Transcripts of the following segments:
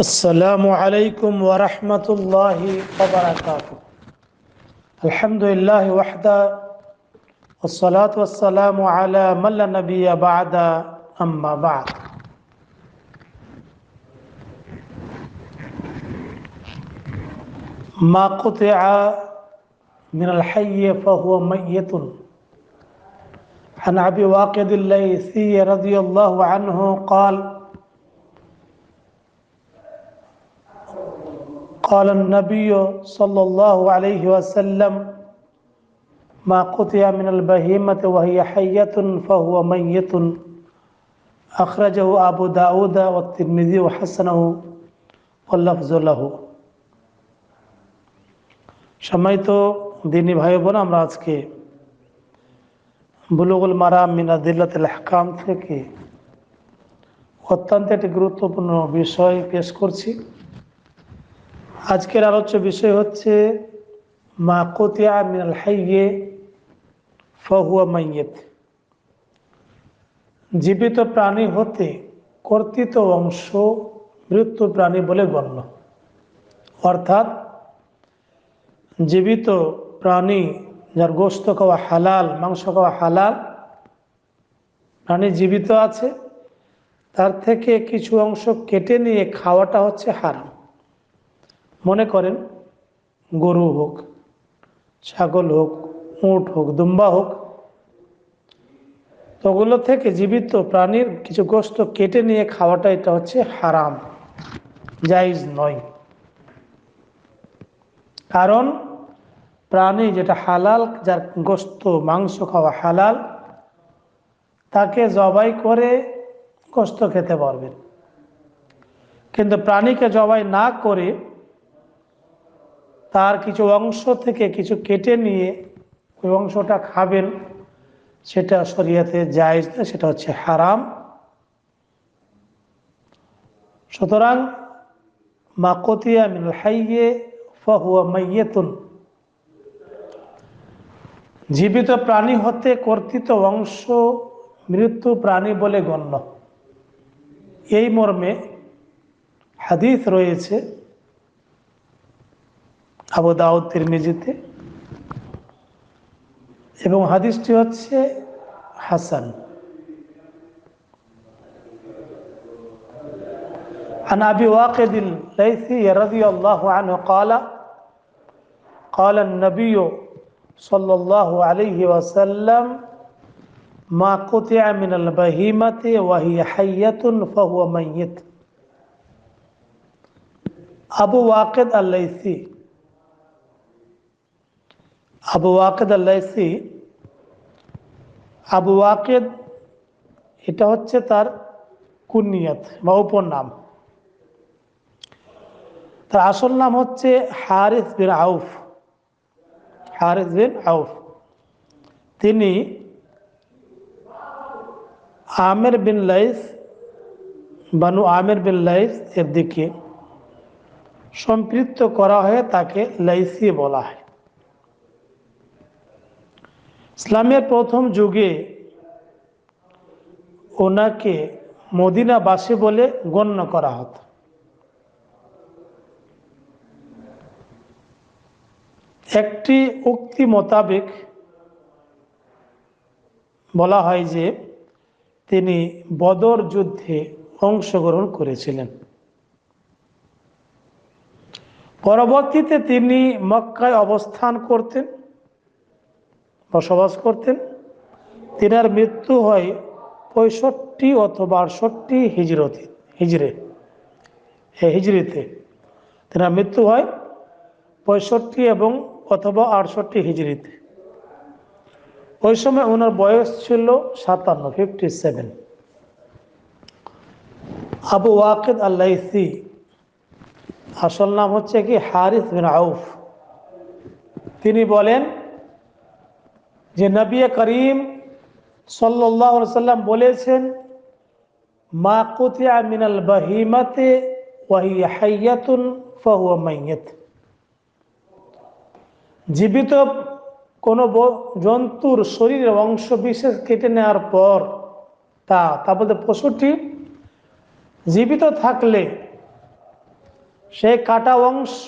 السلام عليكم ورحمة الله وبركاته. الحمد لله وحده والصلاة والسلام على من لا نبي بعد أما بعد. ما قطع من الحي فهو ميت. عن أبي واقد الليثي رضي الله عنه قال قال النبي صلى الله عليه وسلم ما قطع من البهيمة وهي حية فهو ميت أخرجه أبو داود والترمذي وحسنه واللفظ له সম্মানিত দিনী ভাই বোন আমরা আজকে বুলুগুল মারাম মিনাদিল্লাতুল হাকাম থেকে অত্যন্ত একটি গুরুত্বপূর্ণ বিষয় পেশ করছি আজকের আলোচ্য বিষয় হচ্ছে, মা কোতিয়া মিনাল হাইয়ে ফহুয়া মাইয়েত। জীবিত প্রাণী হতে কর্তৃত অংশ মৃত্যু প্রাণী বলে গণ্য। অর্থাৎ, জীবিত প্রাণী যার গোস্ত খাওয়া হালাল, মাংস খাওয়া হালাল, প্রাণী জীবিত আছে, তার থেকে কিছু অংশ কেটে নিয়ে খাওয়াটা হচ্ছে হারাম। মনে করেন, গরু হোক, ছাগল হোক, উঁট হোক, দুম্বা হোক, তো ওগুলো থেকে জীবিত প্রাণীর কিছু গোস্ত কেটে নিয়ে খাওয়াটা এটা হচ্ছে হারাম জাইজ নয়। কারণ প্রাণী যেটা হালাল, যার গোস্ত, মাংস খাওয়া হালাল, তাকে জবাই করে গোস্ত খেতে পারবেন কিন্তু প্রাণীকে জবাই না করে তার কিছু অংশ থেকে কিছু কেটে নিয়ে ওই অংশটা খাবেন, সেটা শরিয়াতে জায়জ না, সেটা হচ্ছে হারাম। সুতরাং মাকতিয়া মিনাল হাইয়ে ফহুয়া মাইয়েতুন জীবিত প্রাণী হতে কর্তৃত অংশ মৃত্যু প্রাণী বলে গণ্য। এই মর্মে হাদিস রয়েছে আবু দাউদ তিরমিজিতে এবং হাদিসটি হচ্ছে হাসান عن أبي واقد الليثي رضي الله عنه قال قال النبي صلى الله عليه وسلم ما قطع من البهيمة وهي حية فهو ميت أبو واقد الليثي আবু ওয়াকেদ আল্লাইসি, আবু ওয়াকেদ, এটা হচ্ছে তার কুনিয়ত বা উপনাম তার আসল নাম হচ্ছে হারিস বিন আউফ। হারিস বিন আউফ। তিনি আমের বিন লাইস, বানু আমের বিন লাইস এর দিকে সম্পৃক্ত করা হয়ে তাকে লাইসি বলা হয়। ইসলামের প্রথম যুগে ওনাকে মদিনাবাসী বলে গণ্য করা হতো। একটি উক্তি মোতাবেক বলা হয় যে, তিনি বদর যুদ্ধে অংশগ্রহণ করেছিলেন। পরবর্তীতে তিনি মক্কায় অবস্থান করতেন। বসবাস করতেন। তিনার মৃত্যু হয় পঁয়ষট্টি অথবা আটষট্টি হিজরতি হিজরে হিজড়িতে। তেনার মৃত্যু হয় পঁয়ষট্টি এবং অথবা আটষট্টি হিজড়িতে। ওই সময় ওনার বয়স ছিল সাতান্ন fifty seven Abu Waqid Allaithi, আসল নাম হচ্ছে কি হারিস বিন আউফ। তিনি বলেন যে নবী করিম সাল্লাম বলেছেন, মা মিনাল বাহিমাতে জীবিত কোনো জন্তুর শরীরের অংশ বিশেষ কেটে নেওয়ার পর তা তা বলতে পশুটি জীবিত থাকলে সেই কাটা অংশ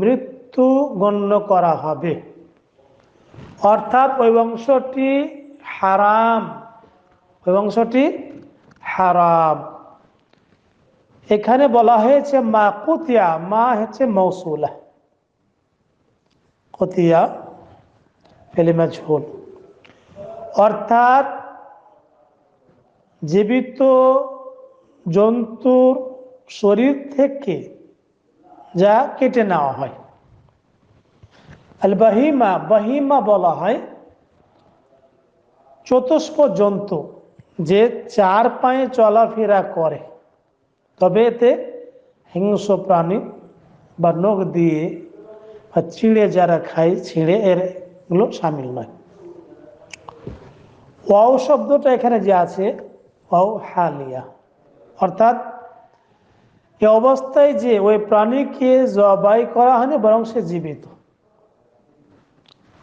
মৃত্যু গণ্য করা হবে। অর্থাৎ ওই অংশটি হারাম। ওই অংশটি হারাম। এখানে বলা হয়েছে মা কুতিয়া, মা হচ্ছে মৌসুলা কতিয়া ফেলিমা ঝোল অর্থাৎ জীবিত জন্তুর শরীর থেকে যা কেটে নেওয়া হয়। আল বাহিমা বাহিমা বলা হয় চতুষ্প জন্তু যে চার পায়ে চলাফেরা করে। তবে এতে হিংস্র প্রাণী বা নখ দিয়ে বা চিড়ে যারা খায়, ছিঁড়ে এরগুলো সামিল নয়। ওয়াও শব্দটা এখানে যে আছে, ওয়াও হালিয়া। অর্থাৎ এ অবস্থায় যে ওই প্রাণীকে জবাই করা হয়নি, বরং সে জীবিত।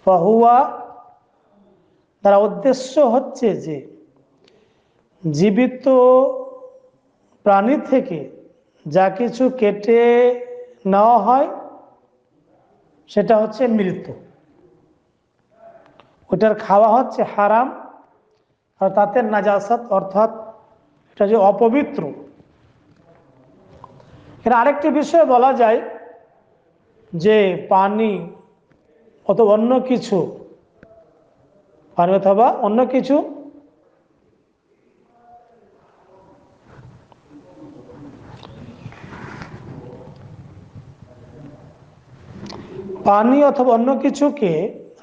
ফাহুয়া তার উদ্দেশ্য হচ্ছে যে জীবিত প্রাণী থেকে যা কিছু কেটে নেওয়া হয়, সেটা হচ্ছে মৃত্যু ওটার খাওয়া হচ্ছে হারাম আর তাতে নাজাসাত অর্থাৎ এটা যে অপবিত্র। এর আরেকটি বিষয়ে বলা যায় যে পানি অথবা অন্য কিছু। পানি অথবা অন্য কিছু? পানি অথবা অন্য কিছুকে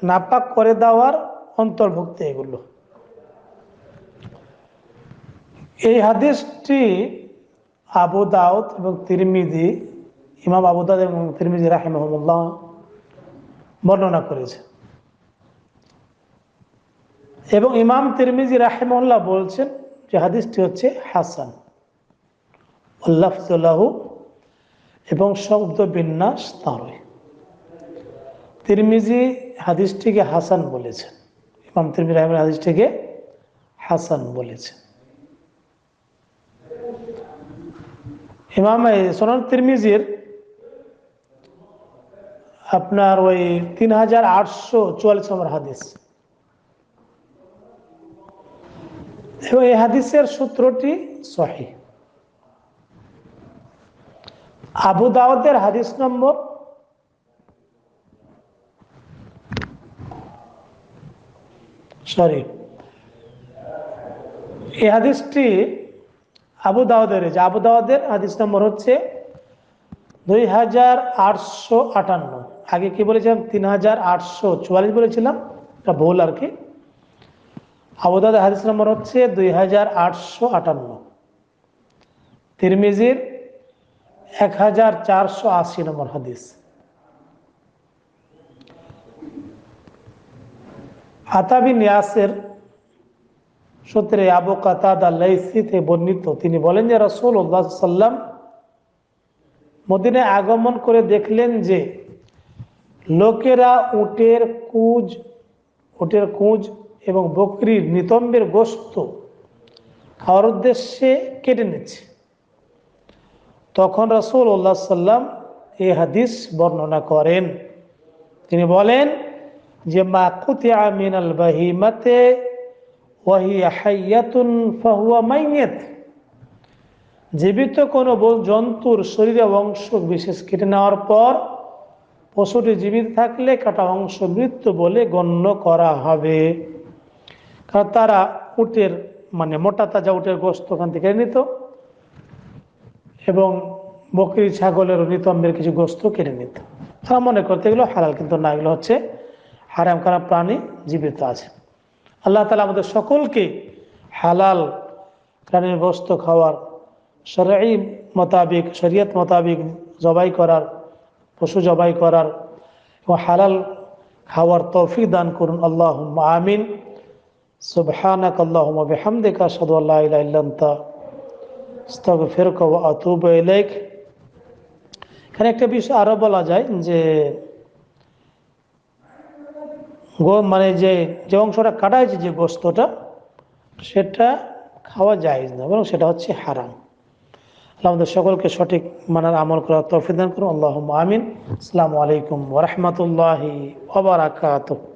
নাপাক করে দেওয়ার অন্তর্ভুক্ত এগুলো। এই হাদিসটি আবু দাউদ এবং তিরমিদি ইমাম আবু দাউদ এবং তিরমিদি রাহিমহমুল্লাহ বর্ণনা করেছে। এবং ইমাম তিরমিজি রাহিমুল্লাহ বলছেন যে হাদিসটি হচ্ছে হাসান। উল্লাফুল্লাহু এবং শব্দ বিন্যাস তাঁরই। তিরমিজি হাদিসটিকে হাসান বলেছেন। ইমাম তিরমিজি রাহেম হাদিসটিকে হাসান বলেছেন। ইমাম সোনাল তিরমিজির আপনার ওই তিন হাজার আটশো চুয়াল্লিশ নম্বর হাদিস। এবং এই হাদিসের সূত্রটি সহি। আবু দাওয়াতের হাদিস নম্বর সরি, এই হাদিসটি আবু দাওয়াদের যে আবু দাওয়াদের হাদিস নম্বর হচ্ছে দুই হাজার আটশো আটান্ন। আগে কি বলেছিলাম? তিন হাজার আটশো চুয়াল্লিশ বলেছিলাম। এটা ভুল আর কি। আবু দাওয়াদের হাদিস নম্বর হচ্ছে দুই হাজার আটশো আটান্ন। তিরমিজির এক হাজার চারশো আশি নম্বর হাদিস। আতাবি নিয়াসের সূত্রে আবু কাতাদ আল্লাইসিতে বর্ণিত, তিনি বলেন যে রসুল সাল্লাম মদিনে আগমন করে দেখলেন যে লোকেরা উটের কুজ, উটের কুঁজ এবং বকরির নিতম্বের গোস্ত খাওয়ার উদ্দেশ্যে কেটে নিচ্ছে। তখন রসুল উল্লাহ সাল্লাম এই হাদিস বর্ণনা করেন। তিনি বলেন যে, মা কুতিয়া মিনাল বাহিমাতে জীবিত কোনো জন্তুর শরীরে অংশ বিশেষ কেটে নেওয়ার পর পশুটি জীবিত থাকলে কাটা অংশ মৃত্যু বলে গণ্য করা হবে। কারণ তারা উটের মানে মোটা তাজা উটের গোস্ত ওখান থেকে নিত এবং বকরি, ছাগলের নিতম্বের কিছু গোস্ত কেটে নিত। তারা মনে করতে এগুলো হালাল, কিন্তু না, এগুলো হচ্ছে হারাম খানা প্রাণী জীবিত আছে। আল্লাহ তালা আমাদের সকলকে হালাল প্রাণীর গোস্ত খাওয়ার শরঈ মোতাবিক, শরীয়ত মোতাবিক জবাই করার পশু জবাই করার এবং হালাল খাওয়ার তৌফিক দান করুন। আল্লাহ আমিন। সুবহানাক আল্লাহুম বিহামদিকা আশহাদু আল্লা ইলাহা ইল্লা আনতা। আস্তাগফিরুকা ওয়া আতুবু ইলাইক। এখানে একটা বিষয় আরও বলা যায় যে, গো মানে যে যে অংশটা কাটা হয়েছে যে গোস্তটা সেটা খাওয়া যায় না, বরং সেটা হচ্ছে হারাম। আমাদের সকলকে সঠিক মানার আমল করার তফিদান করুন। আল্লাহ আমিন। আসসালামু আলাইকুম ওরহমতুল্লাহি ওবরাকাতুহ